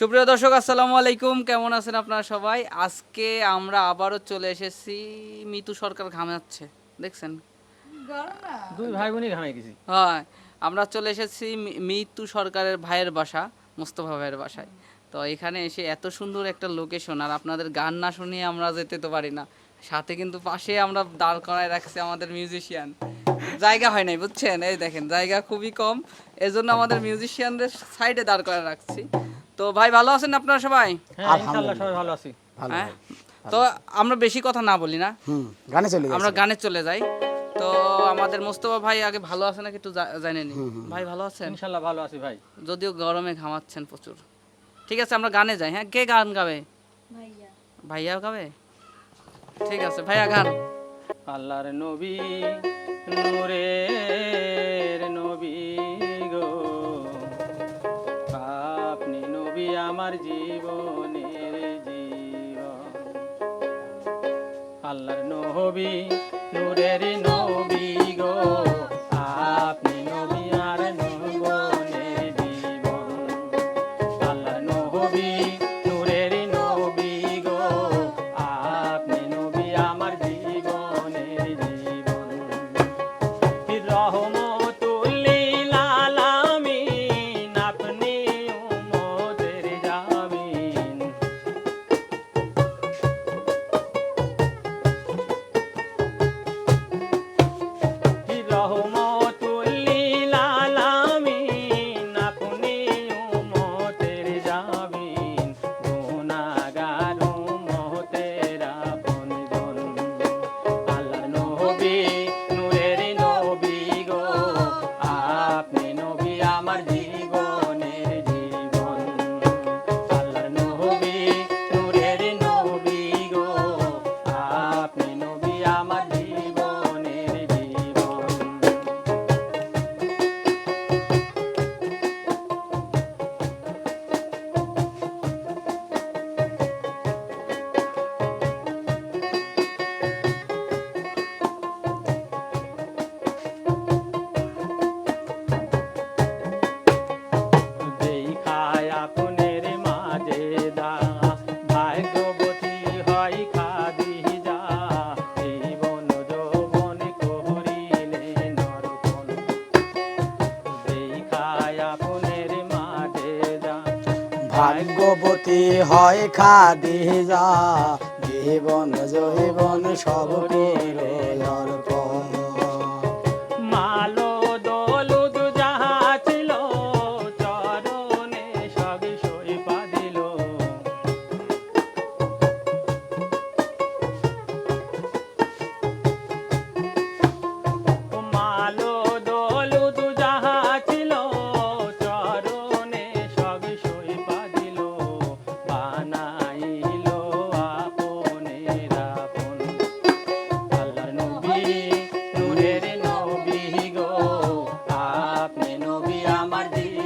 সুপ্রিয় দর্শক আসসালামু আলাইকুম। কেমন আছেন আপনারা সবাই? আজকে আমরা আবারও চলে এসেছি। মিতু সরকার ঘামাচ্ছে দেখছেন? দুই ভাই বোনই ঘামে গেছি হয় আমরা চলে এসেছি মিতু সরকারের ভাইয়ের বাসা মোস্তফা ভাইয়ের বাসায়। তো এখানে এসে এত সুন্দর একটা লোকেশন আর আপনাদের গান না শুনিয়ে আমরা যেতে তো পারি না। সাথে কিন্তু পাশে আমরা দাঁড় করায় রাখছি আমাদের মিউজিশিয়ান জায়গা হয় নাই বুঝছেন? এই দেখেন জায়গা খুবই কম। এজন্য আমাদের মিউজিশিয়ানদের সাইডে দাঁড় করায় রাখছি। তো ভাই ভালো আছেন আপনারা সবাই? হ্যাঁ ইনশাল্লাহ সবাই ভালো আছি। হ্যাঁ? তো আমরা বেশি কথা না বলি না। গানে চলে আমরা গানে চলে যাই। তো আমাদের মোস্তফা ভাই আগে ভালো আছে নাকি একটু জা- জানে নি ভাই ভালো আছেন? ইনশাল্লাহ ভালো আছি ভাই। যদিও গরমে ঘামাচ্ছেন প্রচুর। ঠিক আছে আমরা গানে যাই হ্যাঁ? কে গান গাবে? ভাইয়া। ভাইয়া গাবে? ঠিক আছে ভাইয়া গান। আল্লাহর নবী নূরের আল্লাহর নবী নূরের নবী। ভাগ্যবতী হয় খাদি যা জীবন জীবন সব করে আমার দিল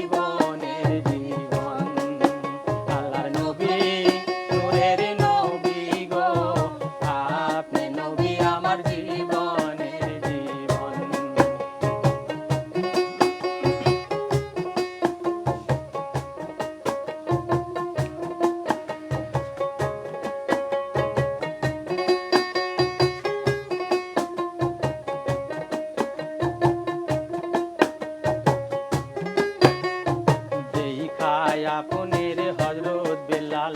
আপনের হজরত বেলাল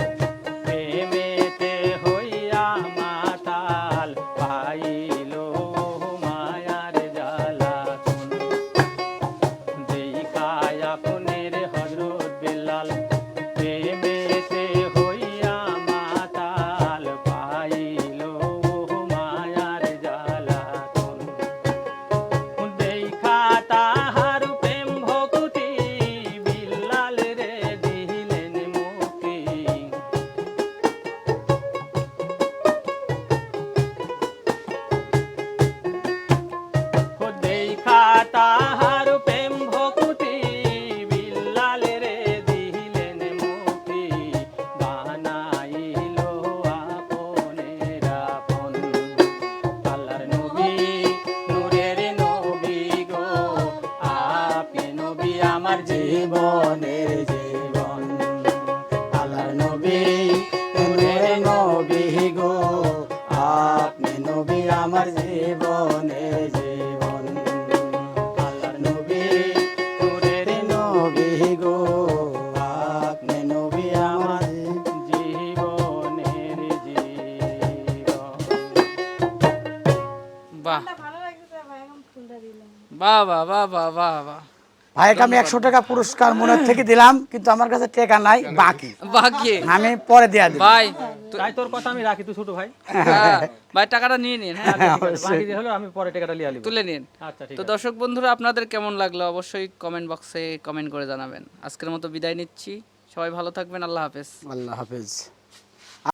আমার জীবনের জীবন। আল্লাহর নবী নূরের নবী গো আপনি নবী আমার জীবনের জীবন। আল্লাহর নবী নূরের নবী গো আপনি নবী আমার জীবনের জীবন। বাহ বাহ বাহ বাহ বাহ বাহ। আমি একশো টাকা পুরস্কার মনের থেকে দিলাম কিন্তু আমার কাছে টাকা নাই বাকি। বাকি। আমি পরে দেয়া দিব। ভাই তাই তোর কথা আমি রাখি তুই ছোট ভাই। হ্যাঁ, ভাই টাকাটা নিয়ে নিন। হ্যাঁ বাকি যে হলো আমি পরে টাকাটা আলিব তুলে নিন। আচ্ছা ঠিক তো দর্শক বন্ধুরা আপনাদের কেমন লাগল? অবশ্যই কমেন্ট বক্সে কমেন্ট করে জানাবেন। আজকের মতো বিদায় নিচ্ছি। সবাই ভালো থাকবেন। আল্লাহ হাফেজ। আল্লাহ হাফেজ।